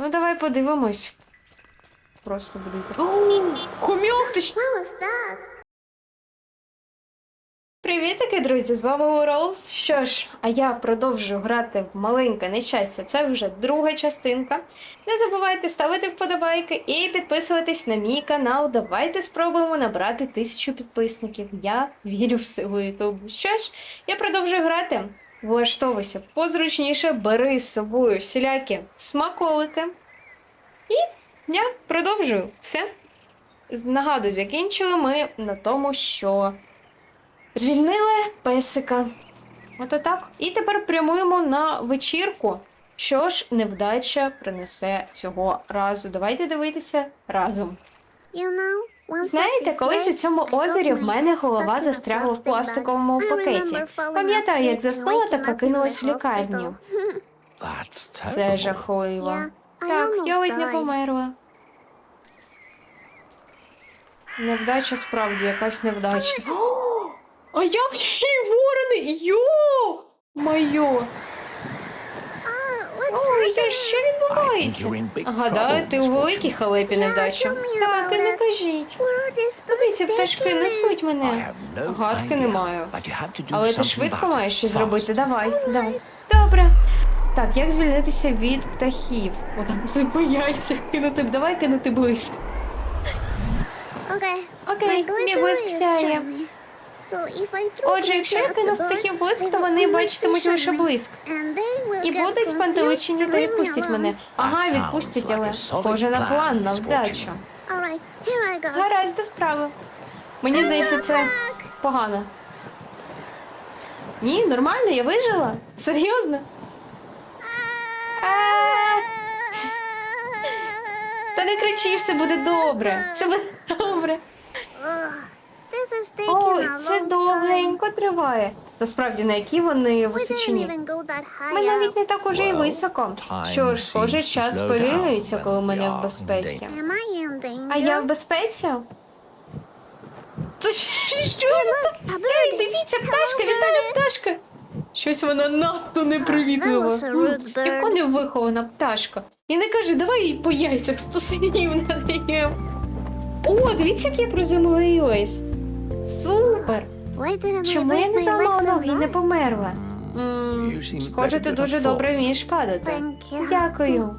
Ну, давай подивимось. Просто. О, Хомяк, ти ж... Привітики, друзі! З вами Уролс. Що ж, а я продовжую грати в маленьке нещастя. Це вже друга частинка. Не забувайте ставити вподобайки і підписуватись на мій канал. Давайте спробуємо набрати тисячу підписників. Я вірю в силу Ютубу. Що ж, я продовжую грати. Влаштовуйся позручніше, бери з собою всілякі смаколики. І я продовжую все. Нагадую, закінчили ми на тому, що Звільнили песика. Ото так. І тепер прямуємо на вечірку. Що ж невдача принесе цього разу? Давайте дивитися разом. You know, Знаєте, колись у цьому озері в мене голова застрягла в пластиковому пакеті. Пам'ятаю, як заснула та прокинулась в лікарню. Це жахливо. Так, я ледь не померла. Невдача справді якась невдача. А як її ворони? Йо! Майо! Ой, що відбувається? Гадаю, ти у великій халепі невдача. tell Так, і не кажіть. Куди ці пташки несуть мене? Гадки не маю. Але ти швидко маєш щось зробити. Давай, давай. Добре. Так, як звільнитися від птахів? О, там це по яйцях кинути. Давай кинути близько. Okay. Окей, My мій блиск сяє. Отже, якщо я glitter at кину птахів блиск, то вони бачитимуть лише блиск. І будуть спантеличені та відпустять мене. Ага, відпустять, але схоже на план, на вдачу. Гаразд, до справи. Мені здається, це погано. Ні, нормально, я вижила. Серйозно? Та не кричи, все буде добре. Все буде добре. О, це довгенько триває. Насправді, на якій вони височині? Ми навіть не так уже й високо. Що ж, схоже, час сповільнюється, коли ми не в безпеці. А я в безпеці? Це що? Ей, дивіться, пташка, вітаю, пташка! Щось вона надто непривітлива. Яка невихована пташка. І не каже, давай їй по яйцях стосинів надаємо. О, дивіться, як я приземлилась. Супер! Чому я не legs ноги і не померла? М, Схоже, ти дуже добре вмієш падати. Дякую.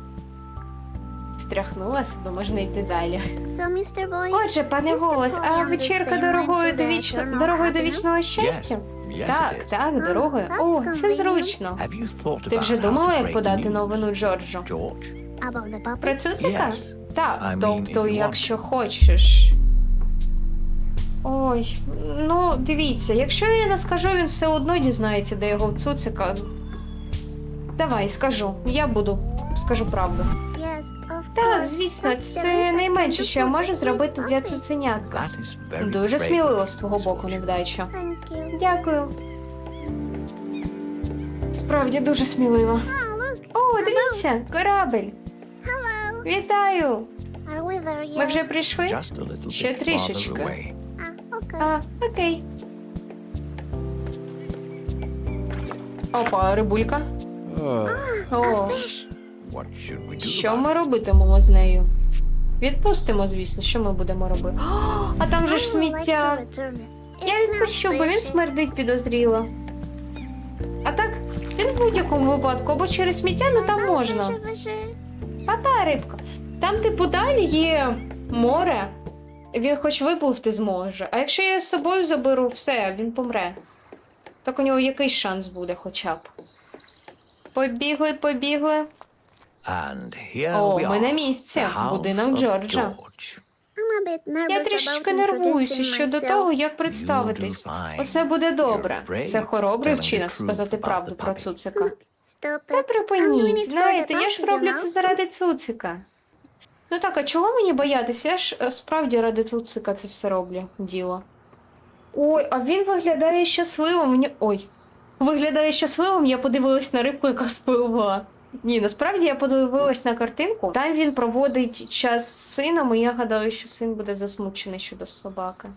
Встряхнула себе, можна йти далі. Отже, пане голос, а вечірка дорогою до вічно... дорогою до вічного щастя? Так, так, дорогою. О, це зручно. Ти вже думала, як подати новину Джорджу? Про цуцика? Yes. Так, тобто, якщо хочеш. Ой, ну дивіться, якщо я не скажу, він все одно дізнається, де його цуцика. Давай, скажу. Я буду. Скажу правду. Yes, Так, звісно, це найменше, що я можу зробити для цуценятка. Дуже сміливо з твого боку невдача. Дякую. Справді дуже сміливо. Oh. О, дивіться, корабель. Вітаю! Ми вже прийшли? Ще трішечки. А, окей. Опа, рибулька. О, що ми робитимемо з нею? Відпустимо, звісно, що ми будемо робити. О, а там же ж сміття. Я відпущу, бо він смердить підозріло. А так, він в будь-якому випадку, або через сміття, ну там можна. fishy, fishy. Та-та, рибка. Там, типу, далі є море. Він хоч випливти зможе. А якщо я з собою заберу все, він помре. Так у нього якийсь шанс буде хоча б. Побігли, побігли. And here О, we ми are, на місці. Будинок Джорджа. Я трішечки нервуюся щодо того, як представитись. Усе буде добре. Це хоробрий вчинок сказати правду про цуцика. Та припиніть, знаєте, я ж роблю це заради цуцика. Ну так, а чого мені боятися? Я ж е, справді ради цуцика це все роблю діло. Ой, а він виглядає щасливим. Ой. Виглядає щасливим, я подивилась на рибку, яка спливла. Ні, насправді я подивилась на картинку. Там він проводить час з сином, і я гадаю, що син буде засмучений щодо собаки.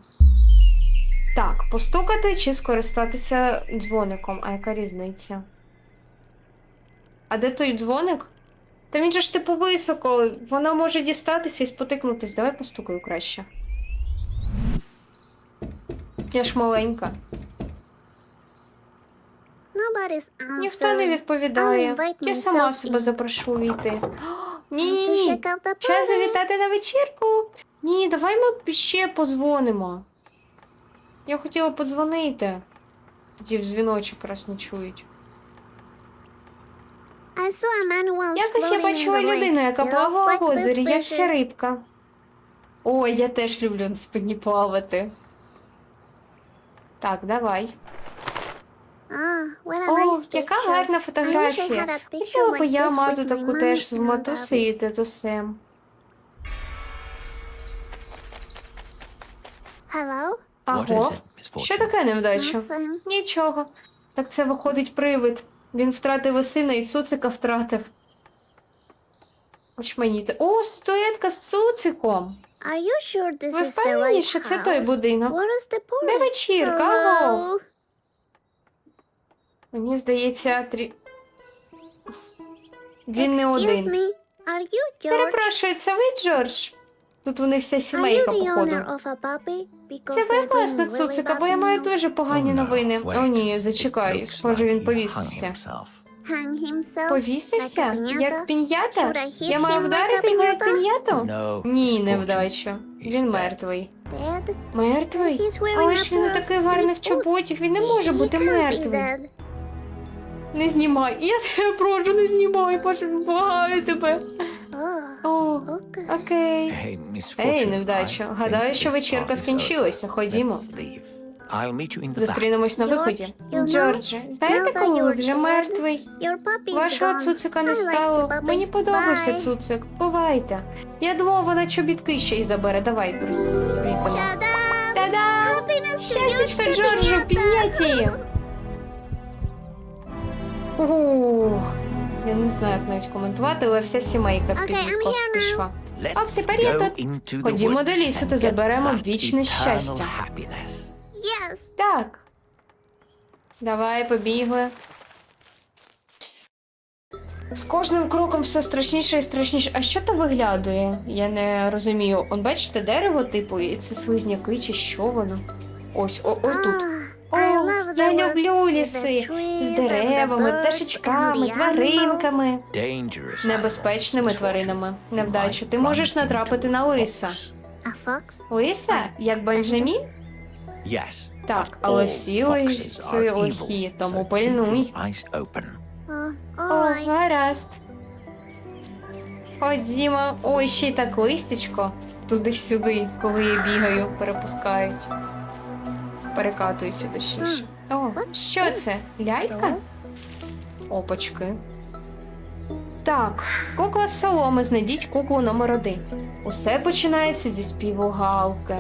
Так, постукати чи скористатися дзвоником, а яка різниця? А де той дзвоник? Та він же ж типу високо, вона може дістатися і спотикнутись. Давай постукаю краще. Я ж маленька. Ніхто не відповідає. Я сама себе запрошу увійти. Ні, ні, ні. Час завітати на вечірку. Ні, давай ми ще подзвонимо. Я хотіла подзвонити. Тоді в дзвіночок раз не чують. I saw a man once Якось я бачила людину, яка плавала в озері, як ця рибка. Ой, я теж люблю на спині плавати. Так, давай. О, яка гарна фотографія. Хотіла би я мати таку теж з and матусею і is Аго, що таке невдача? Нічого. Так це виходить привид. Він втратив і сина, і цуцика втратив. Очманіти. О, статуетка з цуциком. Are you sure this Ви is the впевнені, right що це той будинок? What is the Де point? вечірка? Аго. Мені здається, трі... Він не Excuse один. me, are you George? Перепрошую, це ви, Джордж? Тут у них вся сімейка, походу. Це ви власник цуцика, бо я маю дуже погані новини. О ні, зачекай, схоже, він повісився. Повісився? Як пін'ята? Я маю вдарити його як пін'яту? Ні, невдача. Він мертвий. Мертвий? Але ж він у таких гарних sweet чоботях, він не може бути мертвий. Не знімай. Я тебе прошу, не знімай, боже, благаю тебе. О, окей. Ей, невдача. Гадаю, що вечірка скінчилася. Ходімо. Зустрінемось на виході. Джордже, знаєте, коли you're вже мертвий? Вашого цуцика не стало. Мені подобався цуцик. Бувайте. Я думала, вона чобітки ще й забере. Давай присвітимо. Happiness Щастячко, Джорджу, підняті! Ух, я не знаю, як навіть коментувати, але вся сімейка Okay, під відкос пішла. Let's тепер я тут. Ходімо до лісу та заберемо вічне щастя. Yes. Так. Давай, побігли. З кожним кроком все страшніше і страшніше. А що там виглядує? Я не розумію. Он бачите дерево, типу, і це слизняки, чи що воно? Ось, о, ось тут. О, я люблю ліси з деревами, пташечками, тваринками, небезпечними тваринами. Невдачу. Ти можеш натрапити на лиса. Лиса? Як Бенджамін? Так, але всі лиси лихі, тому пильнуй. О, гаразд. Ходімо. Ой, ще й так листячко. Туди-сюди, коли я бігаю, перепускається. Перекатується точніше. О, що це? Лялька? Опачки. Так, кукла з соломи, знайдіть куклу номер один. Усе починається зі співу галки.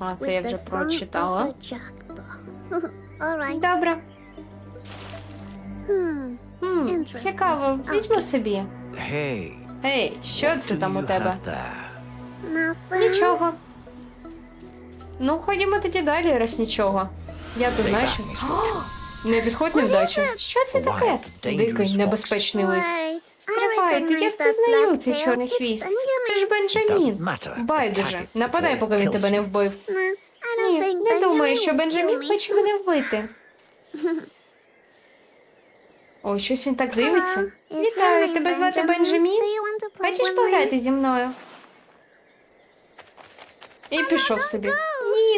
Ага, це я вже прочитала. Добре. Hmm. Хм, цікаво, візьму собі. Hey, Ей, що це там у тебе? Nothing. Нічого. Ну, ходімо тоді далі, раз нічого. Я то знаю, що. Не підходь невдачу. Що це таке? Дикий, небезпечний лис. Стривайте, я впізнаю цей чорний хвіст. Це ж Бенджамін. Байдуже, нападай, поки він тебе не вбив. Ні, не думаю, що Бенджамін хоче мене вбити. Ой, щось він так дивиться. Вітаю, тебе звати Бенджамін? Хочеш пограти зі мною? І пішов собі.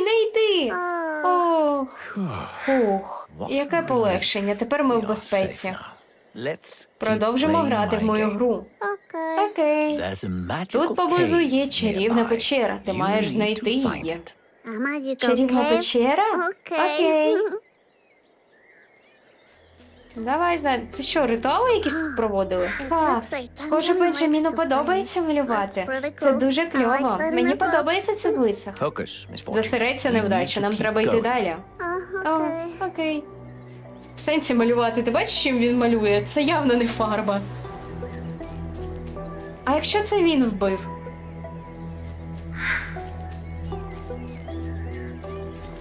Не йди. Oh, Ох, ох. Яке полегшення. Тепер ми в безпеці. Продовжимо грати в мою гру. Окей. Тут поблизу є чарівна печера. Ти маєш знайти її. Чарівна печера? Okay. Окей. Давай знай. Це що, ритуали якісь тут проводили? Ха, схоже, Бенджаміну подобається малювати. Це дуже кльово. Мені подобається це в лисах. Зосередься невдача, нам треба йти далі. О, окей. В сенсі малювати. Ти бачиш, чим він малює? Це явно не фарба. А якщо це він вбив?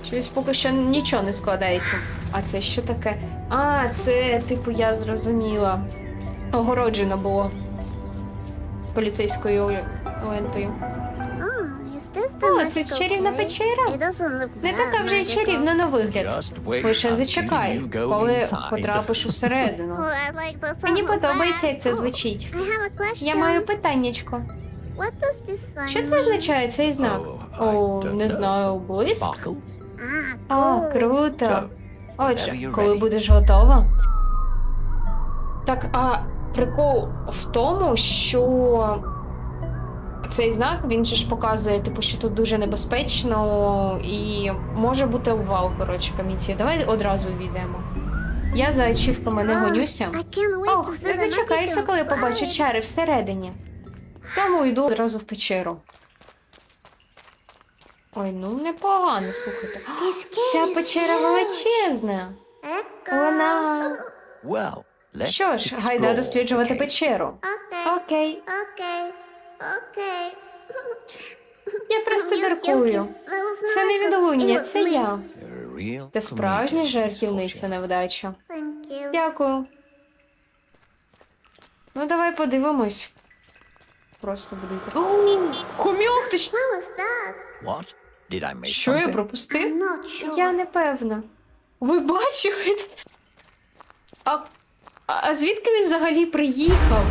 Щось поки що нічого не складається. А це що таке? А, це, типу, я зрозуміла. огороджено було поліцейською лентою. О, це чарівна печера. Не така вже й чарівна на вигляд. Лише зачекай, коли потрапиш усередину. Мені подобається, як це звучить. Я маю питаннячко. Що це означає цей знак? Oh, О, не знаю, блиск? О, круто. Отже, коли будеш готова. Так, а прикол в тому, що цей знак він же ж показує, типу, що тут дуже небезпечно і може бути обвал, коротше, камінці. Давай одразу війдемо. Я за ачівками не гонюся. Ох, не дочекаюся, коли побачу чари всередині. Тому йду одразу в печеру. Ой, ну непогано, слухайте. Ця печера величезна. Вона. Well, let's Що ж, гайда explore, досліджувати печеру. Окей, Okay. Okay. я просто даркую. Це не відлуння, це я. You're a real Ти справжня comedian, жартівниця невдача. Дякую. Ну, давай подивимось. Просто буду йти. О, ти ж... What? Did I miss Що я something? пропустив? Sure. Я не певна. Ви бачили? А, а звідки він взагалі приїхав?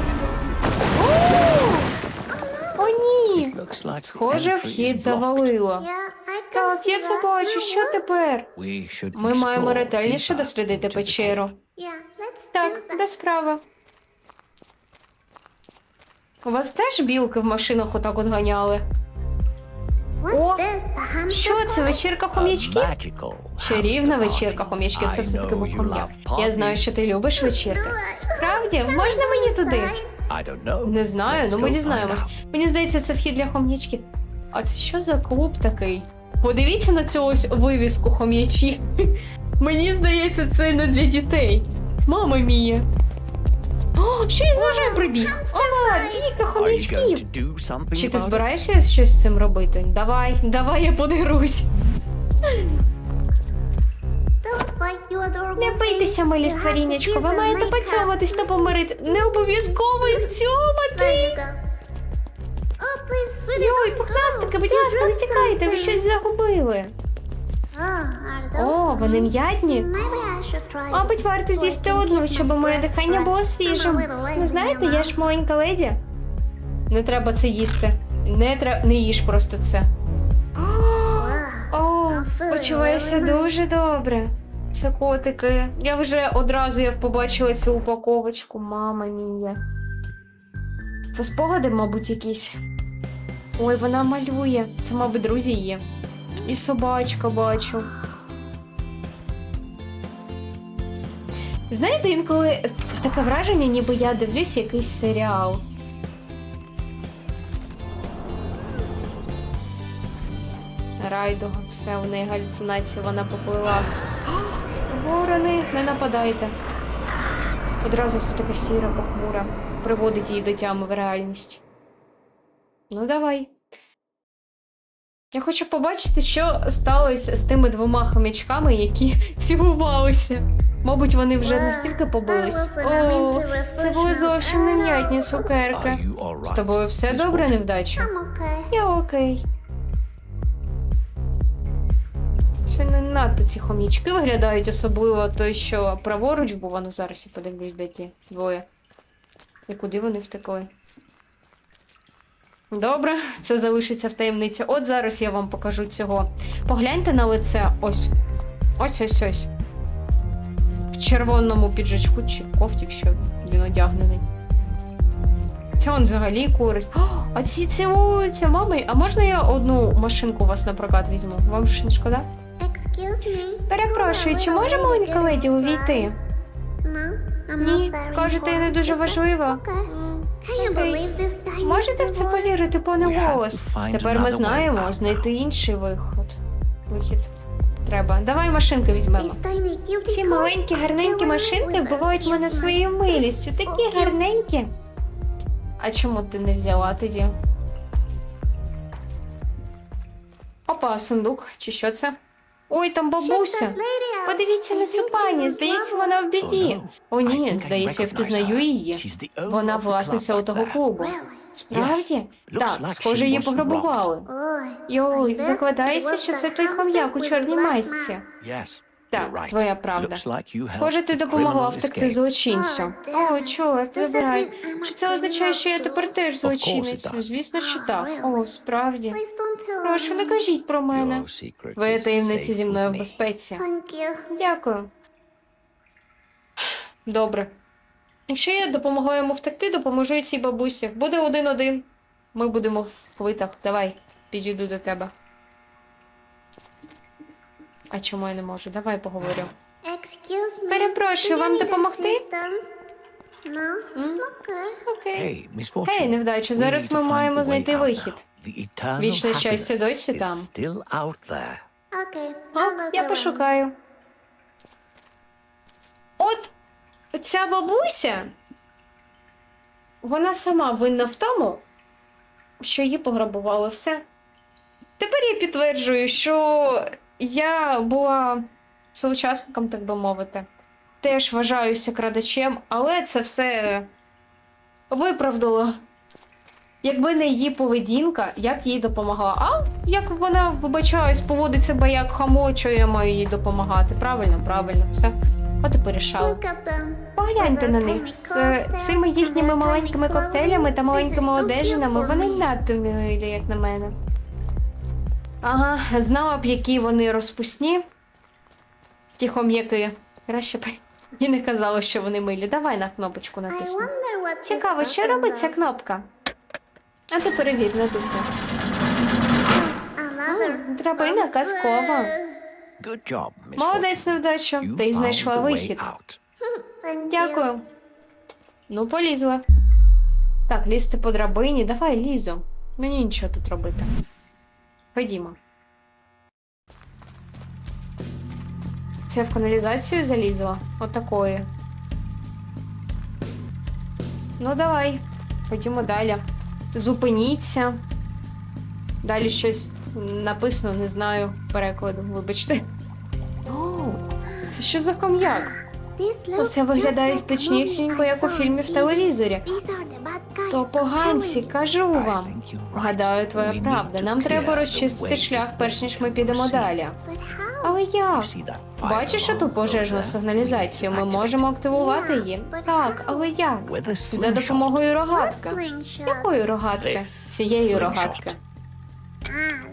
О, О, ні! Looks like the Схоже, entry вхід blocked. завалило. Yeah, Так, я це бачу. Що тепер? We should Ми маємо explore ретельніше deeper дослідити into the печеру. Yeah, Так, that. де справа? У вас теж білки в машинах отак от ганяли? О, Що це, вечірка хом'ячків? Чарівна вечірка хом'ячків, це все-таки був хом'як. Я знаю, що ти любиш вечірки. Справді, можна мені туди? Не знаю, ну ми дізнаємось. Мені здається, це вхід для хом'ячків. А це що за клуб такий? Подивіться на цю ось вивіску хом'ячі. Мені здається, це не для дітей. Мама мія. О, ще й з ножем прибіг. Ова, бійка хом'ячків. Чи ти збираєшся щось з цим робити? Давай, давай я подерусь. Не бийтеся, милі створіннячко. Ви маєте поцьоматись та помирити. Не обов'язково їх цьомати. Oh, Йой, пухнастики, будь ласка, не тікайте, ви щось загубили. О, вони м'ятні. Мабуть, варто з'їсти одну, щоб моє дихання було свіжим. Не знаєте, я ж маленька леді. Не треба це їсти. Не треба, не їж просто це. О, почуваюся дуже добре. Це котики. Я вже одразу як побачила цю упаковочку, мама мія. Це спогади, мабуть, якісь. Ой, вона малює. Це, мабуть, друзі є. І собачка бачу. Знаєте, інколи таке враження, ніби я дивлюсь якийсь серіал. Райдуга, все, в неї галюцинації, вона поплила. Ворони, не нападайте. Одразу все таке сіра, похмура. Приводить її до тями в реальність. Ну, давай. Я хочу побачити, що сталося з тими двома хомячками, які цілувалися. Мабуть, вони вже настільки побились. О, це були зовсім не м'ятні цукерки. З тобою все добре, невдача? Я окей. Це не надто ці хомічки виглядають, особливо той, що праворуч, бо воно зараз я подивлюсь, де ті двоє. І куди вони втекли. Добре, це залишиться в таємниці. От зараз я вам покажу цього. Погляньте на лице. Ось. Ось ось ось. В червоному піджачку чи кофті, що він одягнений. Це он взагалі курить. О, а ці цілуються, мами. А можна я одну машинку у вас на прокат візьму? Вам ж не шкода? Excuse me. Перепрошую, чи може маленька леді увійти? No, I'm Ні, very кажете, я не important. дуже важлива. Okay. М, Can you Окей. believe this tiny Можете в це повірити, пане голос? Тепер ми знаємо знайти інший виход. Вихід. Треба. Давай машинки візьмемо. Ці маленькі гарненькі машинки вбивають мене своєю милістю. Такі гарненькі. А чому ти не взяла тоді? Опа, сундук, чи що це? Ой, там бабуся. Подивіться на цю пані, здається, вона в біді. О, ні, здається, я впізнаю її. Вона власниця у того клубу. Справді? Так, схоже, її пограбували. Йой, закладається, що це той хом'як у чорній майсці. Так, твоя правда. Схоже, ти допомогла втекти злочинцю. О, чорт, забирай. Чи це означає, що я тепер теж злочинець? Ну, Звісно, що так. О, справді. Прошу, не кажіть про мене. Ви таємниці зі мною в безпеці. Дякую. Добре. Якщо я допомогла йому втекти, допоможу і цій бабусі. Буде один-один. Ми будемо в плитах. Давай, підійду до тебе. А чому я не можу? Давай поговорю. Перепрошую, вам допомогти? М? Окей. Гей, невдача, зараз ми маємо знайти вихід. Вічне щастя досі там. Ок, я пошукаю. От ця бабуся, вона сама винна в тому, що її пограбували все. Тепер я підтверджую, що я була соучасником, так би мовити. Теж вважаюся крадачем, але це все виправдало. Якби не її поведінка, я їй допомогла. А як вона, вибачаюсь, поводить себе як хамо, що я маю їй допомагати? Правильно, правильно, все. От і порішала. Погляньте на них. З цими їхніми маленькими коктейлями та маленькими одежинами вони надто милі, як на мене. Ага, знала б, які вони розпусні. Ті хом'яки. Краще б і не казала, що вони милі. Давай на кнопочку натисну. Цікаво, що робить ця кнопка? А ти перевір, натисни. М, Драбина казкова. Молодець, невдача. Ти знайшла вихід. Дякую. Ну, полізла. Так, лізти по драбині. Давай лізу. Мені нічого тут робити. Ходімо. Це в каналізацію залізла? Отакої. Ну, давай. Ходімо далі. Зупиніться. Далі щось написано, не знаю перекладу, вибачте. О, це що за ком'як? Усе виглядає точнісінько, як у фільмі в телевізорі. То поганці, кажу вам. Гадаю, твоя правда. Нам треба розчистити шлях, перш ніж ми підемо далі. Але як? Бачиш ту пожежну сигналізацію? Ми можемо активувати її. Так, але як? За допомогою рогатки. Якої рогатки? Цієї рогатки.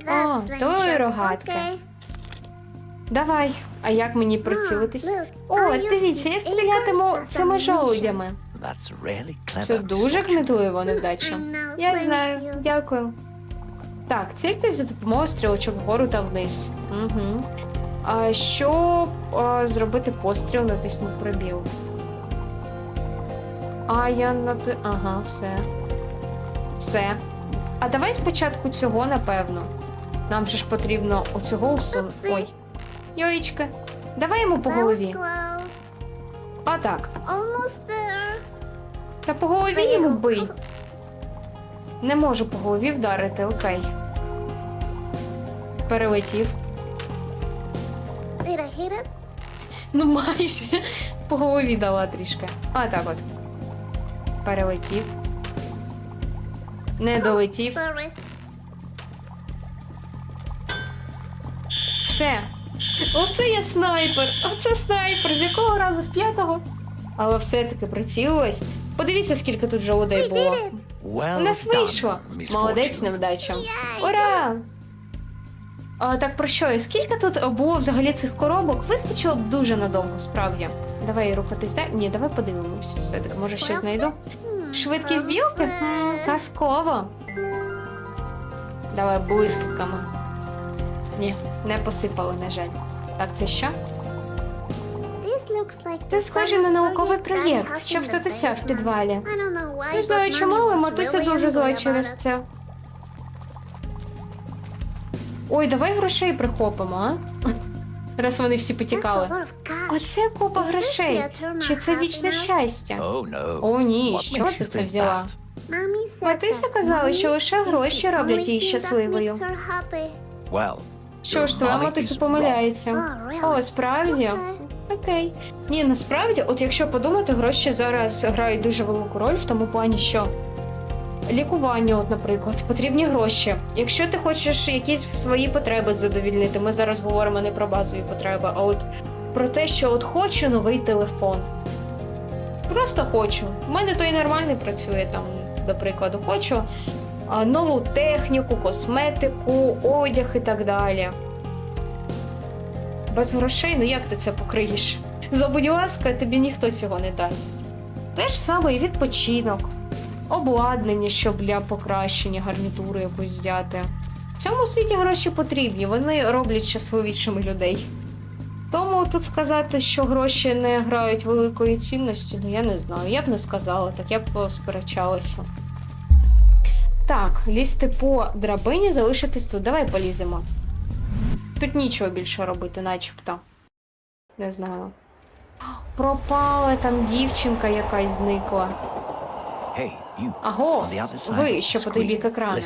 О, тої рогатки. Давай. А як мені прицілитись? О, дивіться, я стрілятиму цими жолудями. Це дуже кмітливо, невдача. Я знаю, дякую. Так, цільтесь за допомогою стрілочок вгору та вниз. Угу. А щоб а, зробити постріл, натисну пробіл. А я нати... Ага, все. Все. А давай спочатку цього, напевно. Нам же ж потрібно оцього усунути. Ой. Йоїчка. Давай йому по голові. А так. Та по голові йому бий. Не можу по голові вдарити, окей. Перелетів. Ну майже. По голові дала трішки. А так от. Перелетів. Не долетів. Все. Оце я снайпер. Оце снайпер. З якого разу? З п'ятого? Але все-таки прицілилась. Подивіться, скільки тут жолудей було. it. У нас вийшло. Молодець, невдача. Ура! А, так про що? І Скільки тут було взагалі цих коробок? Вистачило б дуже надовго, справді. Давай рухатись далі. Ні, давай подивимось. Все-таки, може, щось знайду. Швидкість білки? Хм, казково. Давай блискавками. Ні, не посипали, на жаль. Так, це що? Це схоже на науковий проєкт, що в татуся в підвалі. Не знаю чому, але матуся дуже зла через це. Ой, давай грошей прихопимо, а? Раз вони всі потікали. Оце купа грошей. Чи це вічне щастя? Oh, О, ні, що ти це взяла? Матуся казала, що лише гроші роблять її щасливою. Що ж, твоя матуся помиляється. О, справді? Окей. Ні, насправді, от якщо подумати, гроші зараз грають дуже велику роль в тому плані, що лікування, от, наприклад, потрібні гроші. Якщо ти хочеш якісь свої потреби задовільнити, ми зараз говоримо не про базові потреби, а от про те, що от хочу новий телефон. Просто хочу. У мене той нормальний працює там, до прикладу, хочу нову техніку, косметику, одяг і так далі. Без грошей, ну як ти це покриєш? За будь ласка, тобі ніхто цього не дасть. Те ж саме і відпочинок, обладнання, щоб для покращення гарнітури якусь взяти. В цьому світі гроші потрібні, вони роблять щасливішими людей. Тому тут сказати, що гроші не грають великої цінності, ну я не знаю. Я б не сказала, так я б посперечалася. Так, лізти по драбині, залишитись тут. Давай поліземо. Тут нічого більше робити, начебто. Не знаю. Пропала там дівчинка якась зникла. Аго, ви, що по той бік екрану.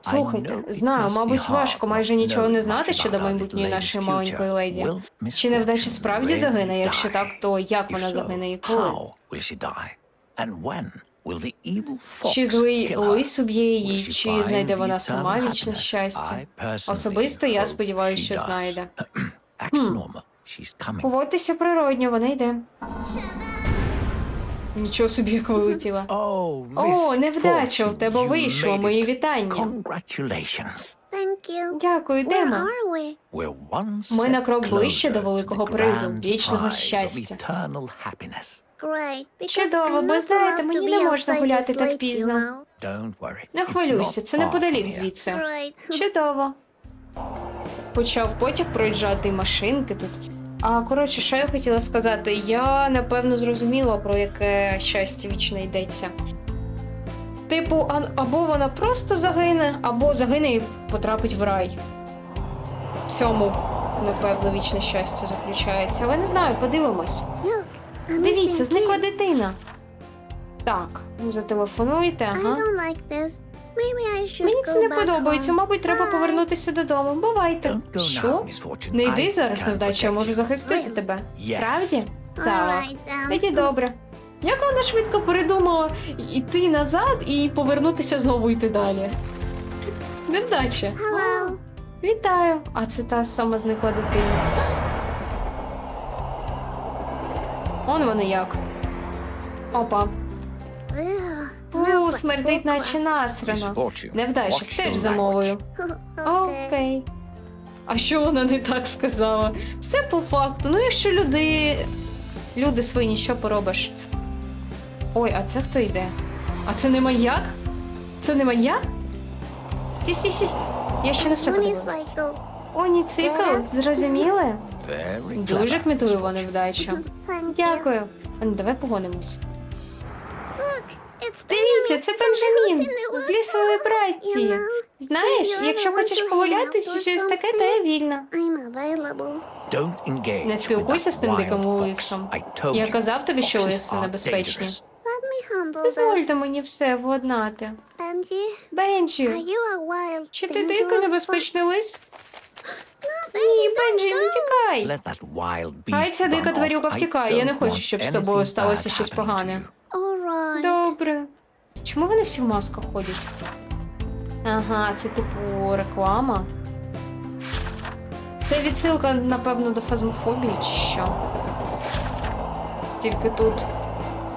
Слухайте, знаю, мабуть, важко майже нічого не знати щодо майбутньої нашої маленької леді. Чи невдача справді загине? Якщо так, то як вона загине і коли? Чи злий лис уб'є її, чи знайде вона сама вічне щастя? Особисто я сподіваюся, що знайде. Хм. Поводьтеся природньо, вона йде. Нічого собі як вилетіла. Oh, О, невдача, у тебе вийшло, мої вітання. Дякую, Where де ми? на крок ближче до великого призу, вічного щастя. Чудово, бо знаєте, мені не можна гуляти так пізно. know. Don't worry. Не хвилюйся, це неподалік звідси. Great. Чудово. Почав потяг проїжджати і машинки тут. А коротше, що я хотіла сказати? Я напевно зрозуміла, про яке щастя вічне йдеться. Типу, або вона просто загине, або загине і потрапить в рай. В цьому, напевно, вічне щастя заключається. Але не знаю, подивимось. Дивіться, зникла дитина. Так, зателефонуйте, I ага. don't like this. Maybe I should Мені це не подобається. home. Мабуть, треба Bye. повернутися додому. Бувайте. Go Що? now. Не йди зараз, невдача, я можу захистити тебе. Yes. Справді? Так. Тоді добре. Як вона швидко передумала йти назад і повернутися знову йти далі? Невдача. Вітаю! А це та сама зникла дитина. Он вони як. Опа. Ugh, У, смердить, наче насрано. Невдача, стеж за мовою. Окей. А що вона не так сказала? Все по факту. Ну, якщо люди. Люди свині, що поробиш? Ой, а це хто йде? А це не маяк? Це не маяк? Стій, стій, стій. Я ще не все подивилась. Unicycle. О, ні, цикл, зрозуміли? Дуже clever, кмітлива невдача. Дякую. А ну давай погонимось. Дивіться, це Бенджамін з лісової братті. Знаєш, якщо хочеш погуляти чи щось таке, то я вільна. Не спілкуйся з тим диким лисом. Я казав тобі, що лиси небезпечні. Дозвольте мені все владнати. Benji, Бенджі, чи ти дикий небезпечний лис? Ні, Бенджі, не тікай. Let Хай ця дика тварюка. Втікає. Я не хочу, щоб з тобою сталося щось погане. Добре. Чому вони всі в масках ходять? Ага, це типу реклама. Це відсилка, напевно, до фазмофобії чи що. Тільки тут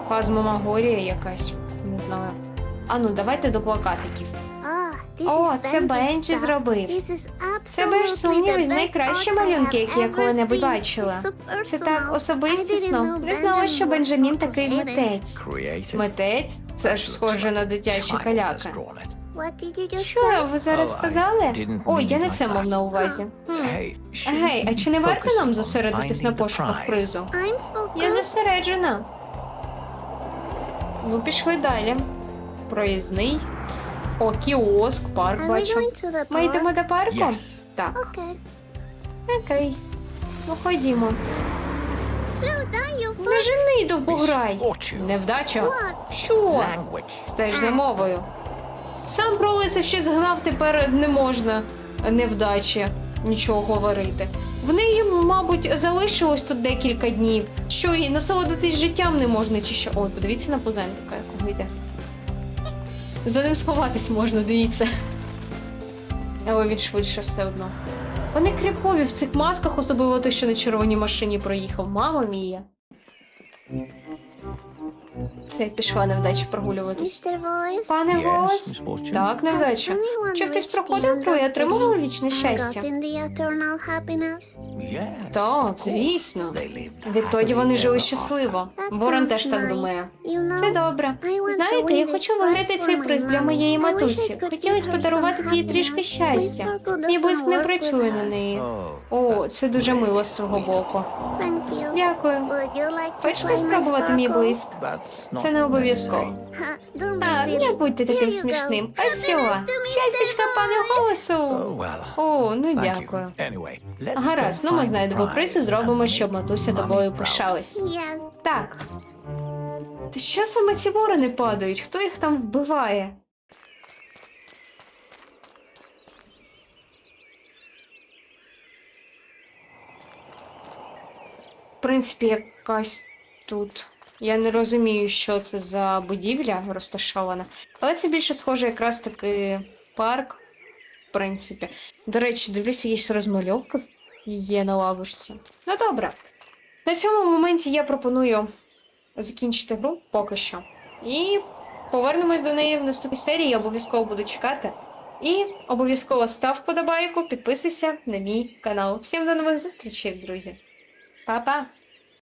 фазмомагорія якась. Не знаю. А ну, давайте до плакатиків. О, це Бенджі зробив. Це без сумнівів найкращі малюнки, які я коли-небудь бачила. Це так особистісно. Не знала, що Бенджамін такий митець. Митець? Це ж схоже на дитячі just Що ви зараз Oh, сказали? Ой, я не це мав на увазі. Hey, Гей, а чи не варто нам зосередитись на пошуках призу? Я зосереджена. Ну, пішли далі. Проїзний. О, кіоск, парк Are we бачу. going to the Ми park? йдемо до парку? Yes. Так, Okay. окей. Ну ходімо. Slow down, you Не жени довбограй. Misfortune. Невдача. What? Що? Language. Стеж за мовою. Сам про лиса ще згнав, тепер не можна невдачі. нічого говорити. В неї, мабуть, залишилось тут декілька днів. Що їй насолодитись життям не можна, чи що. Ой, подивіться на пузентика, якого йде. За ним сховатись можна, дивіться. Але він швидше все одно. Вони кріпові в цих масках, особливо той, що на червоній машині проїхав. Мама мія. Все, пішла невдачі прогулюватись. Пане голос? Так, невдача. Чи хтось проходив то і отримував вічне щастя? Так, звісно. Відтоді вони жили щасливо. Ворон теж так думає. Це добре. Знаєте, я хочу виграти цей приз для моєї матусі. Хотілося подарувати їй трішки щастя. Мій блиск не працює на неї. Oh, О, це дуже мило з твого боку. Дякую. Хочете спробувати мій блиск? Це не обов'язково. А, не будьте таким смішним. Ось цього. Щастячка, пане голосу. О, ну дякую. Гаразд, ну ми знайдемо приз і зробимо, щоб матуся тобою пишалась. Так. Та що саме ці ворони падають? Хто їх там вбиває? В принципі, якась тут. Я не розумію, що це за будівля розташована. Але це більше схоже якраз таки парк, в принципі. До речі, дивлюся, є розмальовка є на лавочці. Ну добре. На цьому моменті я пропоную закінчити гру поки що. І повернемось до неї в наступній серії. Я обов'язково буду чекати. І обов'язково став вподобайку, підписуйся на мій канал. Всім до нових зустрічей, друзі. Па-па!